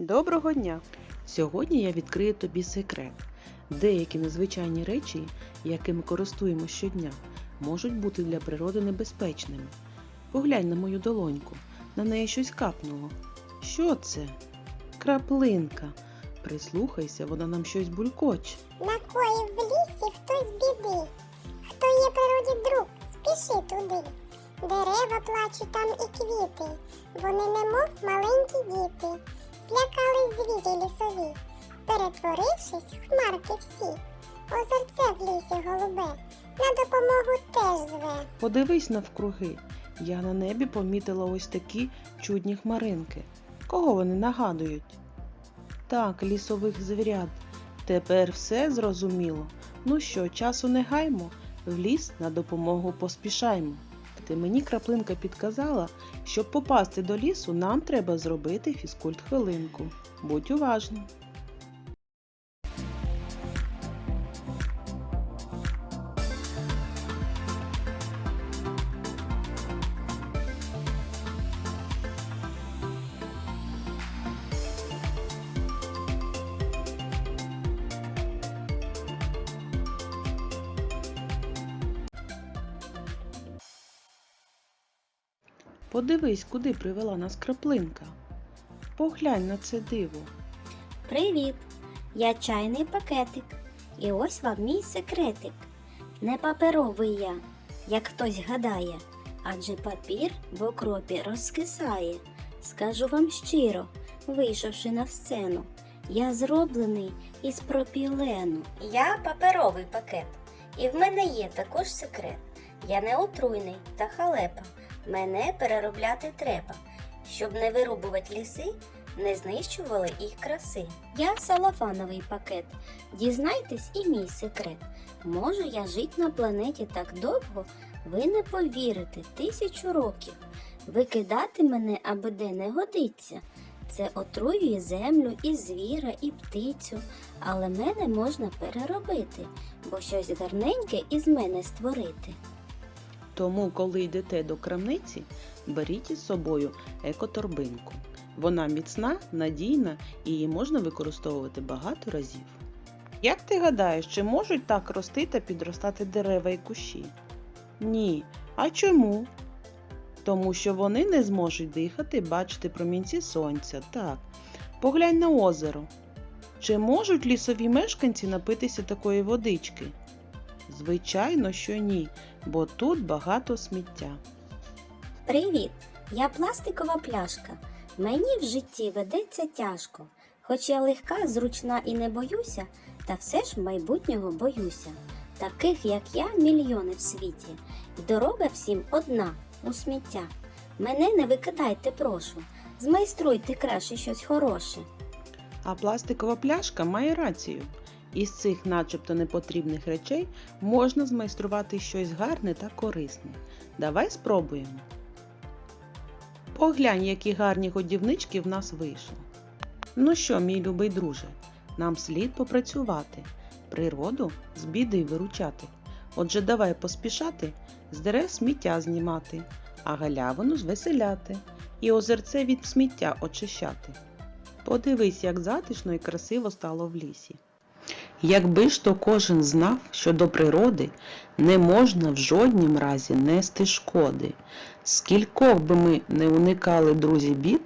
Доброго дня! Сьогодні я відкрию тобі секрет. Деякі незвичайні речі, якими користуємося щодня, можуть бути для природи небезпечними. Поглянь на мою долоньку, на неї щось капнуло. Що це? Краплинка. Прислухайся, вона нам щось булькоче. Накоїв в лісі хтось біди. Хто є природі друг, спіши туди. Дерева плачуть там і квіти. Вони немов маленькі діти. Злякали звірі лісові, перетворившись в хмарки всі. Озерце в лісі голубе, на допомогу теж зве. Подивись навкруги. Я на небі помітила ось такі чудні хмаринки. Кого вони нагадують? Так, лісових звірят. Тепер все зрозуміло. Ну що, часу не гаймо, в ліс на допомогу поспішаймо. Ти мені краплинка підказала, щоб попасти до лісу, нам треба зробити фізкульт хвилинку. Будь уважним. Подивись, куди привела нас краплинка. Поглянь на це диво. Привіт! Я чайний пакетик. І ось вам мій секретик. Не паперовий я, як хтось гадає, адже папір в окропі розкисає. Скажу вам щиро, вийшовши на сцену, я зроблений із пропілену. Я паперовий пакет, і в мене є також секрет. Я не отруйний та халепа. Мене переробляти треба, щоб не вирубувати ліси, не знищували їх краси. Я салафановий пакет. Дізнайтесь і мій секрет. Можу я жити на планеті так довго, ви не повірите, тисячу років. Викидати мене аби де не годиться. Це отруює землю і звіра, і птицю, але мене можна переробити, бо щось гарненьке із мене створити. Тому, коли йдете до крамниці, беріть із собою екоторбинку. Вона міцна, надійна і її можна використовувати багато разів. Як ти гадаєш, чи можуть так рости та підростати дерева і кущі? Ні. А чому? Тому що вони не зможуть дихати, бачити промінці сонця. Так. Поглянь на озеро. Чи можуть лісові мешканці напитися такої водички? Звичайно, що ні, бо тут багато сміття. Привіт! Я пластикова пляшка. Мені в житті ведеться тяжко. Хоч я легка, зручна і не боюся, та все ж майбутнього боюся. Таких, як я, мільйони в світі. І дорога всім одна у сміття. Мене не викидайте, прошу. Змайструйте краще щось хороше. А пластикова пляшка має рацію. Із цих начебто непотрібних речей можна змайструвати щось гарне та корисне. Давай спробуємо. Поглянь, які гарні годівнички в нас вийшли. Ну що, мій любий друже, нам слід попрацювати, природу з біди виручати. Отже, давай поспішати, з дерев сміття знімати, а галявину звеселяти і озерце від сміття очищати. Подивись, як затишно і красиво стало в лісі. Якби ж то кожен знав, що до природи не можна в жоднім разі нести шкоди, скількох би ми не уникали друзі бід,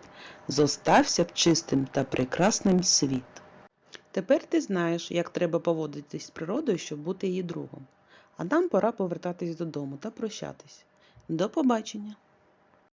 зостався б чистим та прекрасним світ. Тепер ти знаєш, як треба поводитись з природою, щоб бути її другом. А нам пора повертатись додому та прощатись. До побачення!